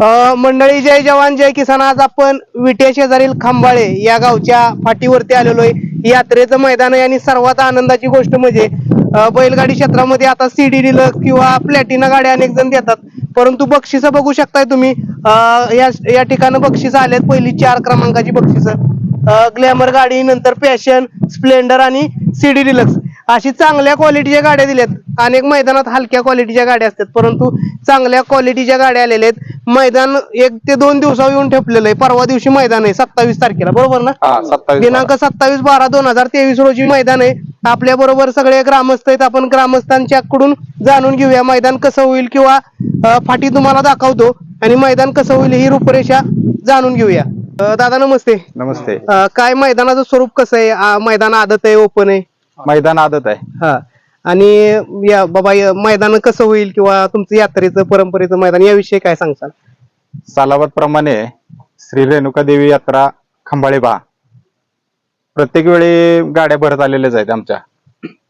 मंडळी जय जवान जय किसान. आज आपण विट्या शेजारील खांबाळे या गावच्या फाटीवरती आलेलो आहे. यात्रेचं मैदान आहे आणि सर्वात आनंदाची गोष्ट म्हणजे बैलगाडी क्षेत्रामध्ये आता सीडी डिलक्स किंवा प्लॅटिना गाड्या अनेक जण देतात. परंतु बक्षिसं बघू शकताय तुम्ही. या या ठिकाणी बक्षिसं आलेत. पहिली चार क्रमांकाची बक्षिस. ग्लॅमर गाडी नंतर पॅशन स्प्लेंडर आणि सीडी डिलक्स अशी चांगल्या क्वालिटीच्या गाड्या दिल्यात. अनेक मैदानात हलक्या क्वालिटीच्या गाड्या असतात. परंतु चांगल्या क्वालिटीच्या गाड्या आलेल्या आहेत. मैदान एक ते दोन दिवसावर येऊन ठेपलेलं आहे. परवा दिवशी मैदान आहे. सत्तावीस तारखेला. बरोबर ना? दिनांक सत्तावीस बारा दोन हजार तेवीस रोजी मैदान आहे. आपल्या बरोबर सगळे ग्रामस्थ आहेत. आपण ग्रामस्थांच्याकडून जाणून घेऊया मैदान कसं होईल किंवा फाटी तुम्हाला दाखवतो. आणि मैदान कसं होईल ही रूपरेषा जाणून घेऊया. अं, दादा नमस्ते. नमस्ते. अं, काय मैदानाचं स्वरूप कसं आहे? आ, मैदान आदत आहे ओपन आहे? मैदान आदत आहे. हा. आणि या बाबा या मैदान कसं होईल किंवा तुमचं यात्रेचं परंपरेचं मैदान याविषयी काय सांगसाल सालाबाद प्रमाणे श्री रेणुका देवी यात्रा खंबाळे बा प्रत्येक वेळी गाड्या भरत आलेल्याच आहेत आमच्या.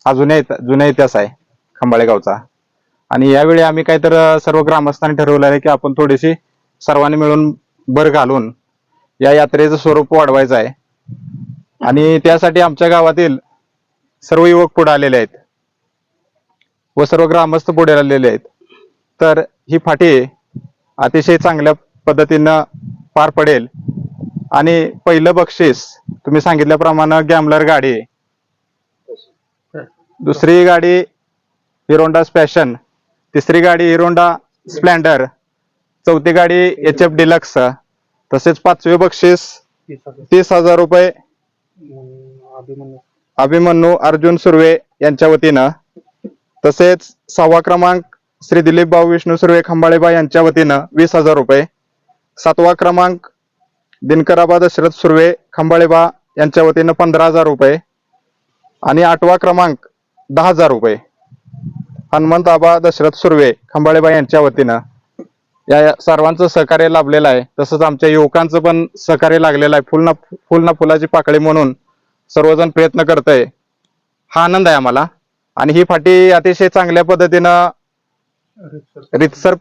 हा जुन्या इति- जुना इतिहास आहे खंबाळे गावचा. आणि यावेळी आम्ही काय तर सर्व ग्रामस्थांनी ठरवलं आहे की आपण थोडीशी सर्वांनी मिळून भर घालून या यात्रेचं स्वरूप वाढवायचं आहे. आणि त्यासाठी आमच्या गावातील सर्व युवक पुढे आलेले आहेत. व सर्व ग्रामस्थ पुढे आलेले आहेत. तर ही फाटी अतिशय चांगल्या पद्धतीनं पार पडेल. आणि पहिलं बक्षीस तुम्ही सांगितल्याप्रमाणे गॅमलर गाडी. दुसरी गाडी हिरोंडा स्पॅशन. तिसरी गाडी हिरोंडा स्प्लेंडर. चौथी गाडी एच एफ डिलक्स. तसेच पाचवे बक्षीस तीस हजार रुपये. अभिमन्यू अर्जुन सुर्वे यांच्या वतीनं. तसेच सहावा क्रमांक श्री दिलीप भाऊ विष्णू सुर्वे खंबाळेबा यांच्या वतीनं वीस हजार रुपये. सातवा क्रमांक दिनकराबा दशरथ सुर्वे खंबाळेबा यांच्या वतीनं पंधरा हजार रुपये. आणि आठवा क्रमांक दहा हजार रुपये. हनुमंत आबा दशरथ सुर्वे खंबाळेबा यांच्या वतीनं. या सर्वांचं सहकार्य लाभलेलं आहे. तसंच आमच्या युवकांचं पण सहकार्य लागलेलं आहे. फुल ना फुल ना फुलाची पाकळी म्हणून सर्वजण प्रयत्न करतय. हा आनंद आहे आम्हाला. आणि ही फाटी अतिशय चांगल्या पद्धतीनं रितसर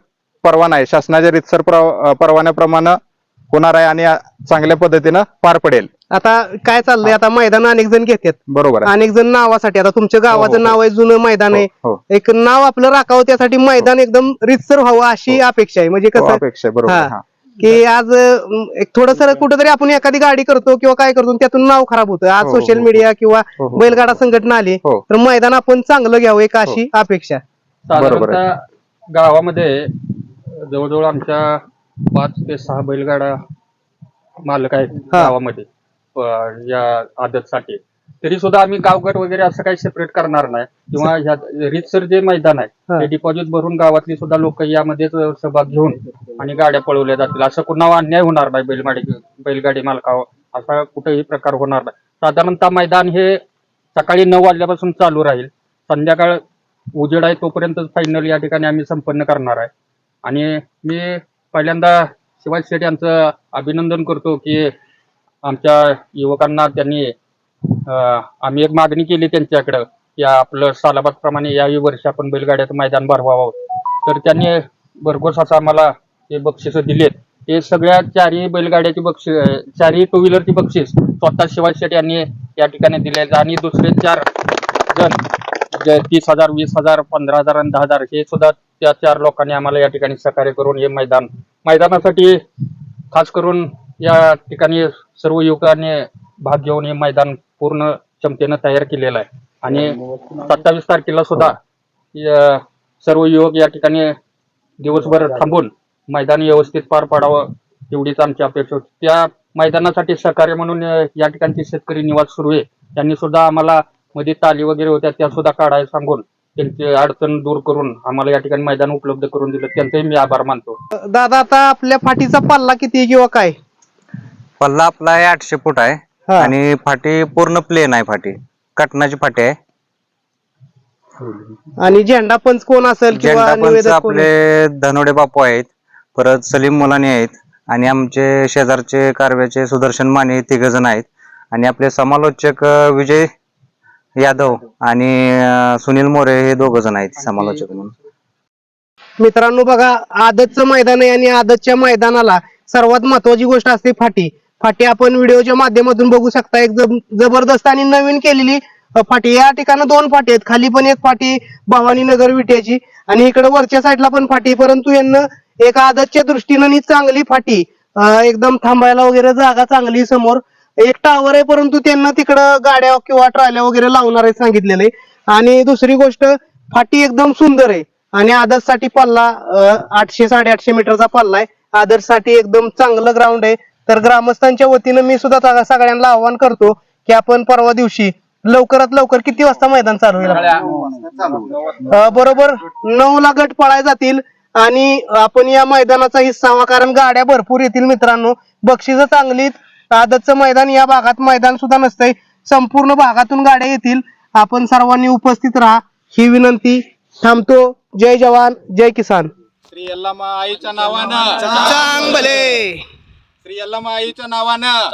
परवाना आहे. शासनाच्या रितसर परवा- परवान्याप्रमाणे होणार आहे आणि चांगल्या पद्धतीनं पार पडेल आता काय चाललंय आता मैदान अनेक जण घेतात बरोबर आहे अनेक जण नावासाठी आता तुमच्या हो, गावाचं हो. नाव आहे जुनं मैदान आहे हो, हो. एक नाव आपलं राखावं त्यासाठी मैदान एकदम रितसर व्हावं अशी अपेक्षा आहे म्हणजे हो, कसं अपेक्षा आहे, बरोबर आहे, हा. हा. की आज अं, एक थोडस कुठेतरी आपण एखादी गाडी करतो किंवा काय करतो आणि त्यातून नाव खराब होतं आज हो, हो, सोशल हो. मीडिया किंवा हो, हो. बैलगाडा संघटना आली हो. तर मैदान आपण चांगलं घ्यावं एक अशी अपेक्षा बरोबर आहे. साधारणतः गावामध्ये जवळजवळ आमच्या पाच ते सहा बैलगाडा मालक आहेत. गावामध्ये अं, या आदतसाठी. तरी सुद्धा आम्ही गावघर वगैरे असं काही सेपरेट करणार नाही. किंवा ह्या रीतसर जे मैदान हा. आहे ते डिपॉझिट भरून गावातली सुद्धा लोक यामध्येच सहभाग घेऊन आणि गाड्या पळवल्या जातील. असं कुणावर अन्याय होणार नाही बैलगाडी बैलगाडी मालकावर. असा कुठेही प्रकार होणार नाही. साधारणतः मैदान हे सकाळी नऊ वाजल्यापासून चालू राहील. संध्याकाळ उजेड आहे तोपर्यंत फायनल या ठिकाणी आम्ही संपन्न करणार आहे. आणि मी पहिल्यांदा शिवाजी शेठ यांचं अभिनंदन करतो की आमच्या युवकांना त्यांनी आम्ही एक मागणी केली त्यांच्याकडं या आपलं सालाबाद प्रमाणे याही वर्षी आपण बैलगाड्याचं मैदान भरवावं. तर त्यांनी भरघोस असं आम्हाला हे बक्षिसं दिलेत. हे सगळ्या चारही बैलगाड्याची बक्षीस चारही टू व्हीलरची बक्षीस स्वतः शिवाजी शेठ यांनी या ठिकाणी दिले आणि दुसरे चार जण जे तीस हजार वीस हजार पंधरा हजार आणि दहा हजार हे सुद्धा त्या चार लोकांनी आम्हाला या ठिकाणी सहकार्य करून हे मैदान मैदानासाठी खास करून या ठिकाणी सर्व युवकांनी भाग घेऊन हे मैदान पूर्ण क्षमतेनं तयार केलेलं आहे. आणि सत्तावीस तारखेला सुद्धा सर्व युवक या ठिकाणी दिवसभर थांबून मैदान व्यवस्थित पार पाडावं एवढीच आमची अपेक्षा होती. त्या मैदानासाठी सहकार्य म्हणून या ठिकाणचे शेतकरी निवास सुरू आहे. त्यांनी सुद्धा आम्हाला मध्ये ताली वगैरे होत्या त्या सुद्धा काढायला सांगून त्यांची अडचण दूर करून आम्हाला या ठिकाणी मैदान उपलब्ध करून दिलं. त्यांचेही मी आभार मानतो. दादा आता आपल्या फाटीचा पल्ला किती आहे किंवा काय? पल्ला आपला आहे आठशे फूट आहे. हा. आणि फाटी पूर्ण प्लेन आहे फाटी. कटनाची फाटी आहे. आणि झेंडा पंच कोण असेल किंवा झेंडा पंच निवेदक कोण? आपले धनोडे बापू आहेत. परत सलीम मुलानी आहेत. आणि आमचे शेजारचे कारव्याचे सुदर्शन माने तिघ जण आहेत. आणि आपले समालोचक अं, विजय यादव आणि अं, सुनील मोरे हे दोघ जण आहेत समालोचक म्हणून. मित्रांनो बघा आदतचं मैदान आहे आणि आदतच्या मैदानाला सर्वात महत्वाची गोष्ट असते फाटी. फाटी आपण व्हिडिओच्या माध्यमातून बघू शकता. एक जब- जबरदस्त आणि नवीन केलेली अ, फाटी. या ठिकाणी दोन फाटी आहेत. खाली पण एक फाटी भवानी नगर विट्याची आणि इकडे वरच्या साईडला पण फाटी. परंतु यांना एक आदतच्या दृष्टीनं चांगली फाटी अ, एकदम थांबायला वगैरे जागा चांगली समोर. एक टावर आहे परंतु त्यांना तिकडं गाड्या किंवा ट्रॉल्या वगैरे लावणार आहे सांगितलेलं आहे. आणि दुसरी गोष्ट फाटी एकदम सुंदर आहे. आणि आदर्शसाठी पल्ला आठशे साडेआठशे मीटरचा पल्ला आहे. आदर्शसाठी एकदम चांगलं ग्राउंड आहे. तर ग्रामस्थांच्या वतीनं मी सुद्धा सगळ्या- सगळ्यांना आवाहन करतो की आपण परवा दिवशी लवकरात लवकर किती वाजता मैदान चालू होईल? बरोबर नऊ ला गट पळाय जातील. आणि आपण या मैदानाचा हिस्सावा कारण गाड्या भरपूर येतील मित्रांनो. बक्षिसं चांगली आदतचं मैदान या भागात मैदान सुद्धा नसतंय. संपूर्ण भागातून गाड्या येतील. आपण सर्वांनी उपस्थित राहा. ही विनंती थांबतो. जय जवान जय किसान. श्री यल्लामा आईच्या नावानं. चांगले. श्री यल्लामा आईच्या नावानं.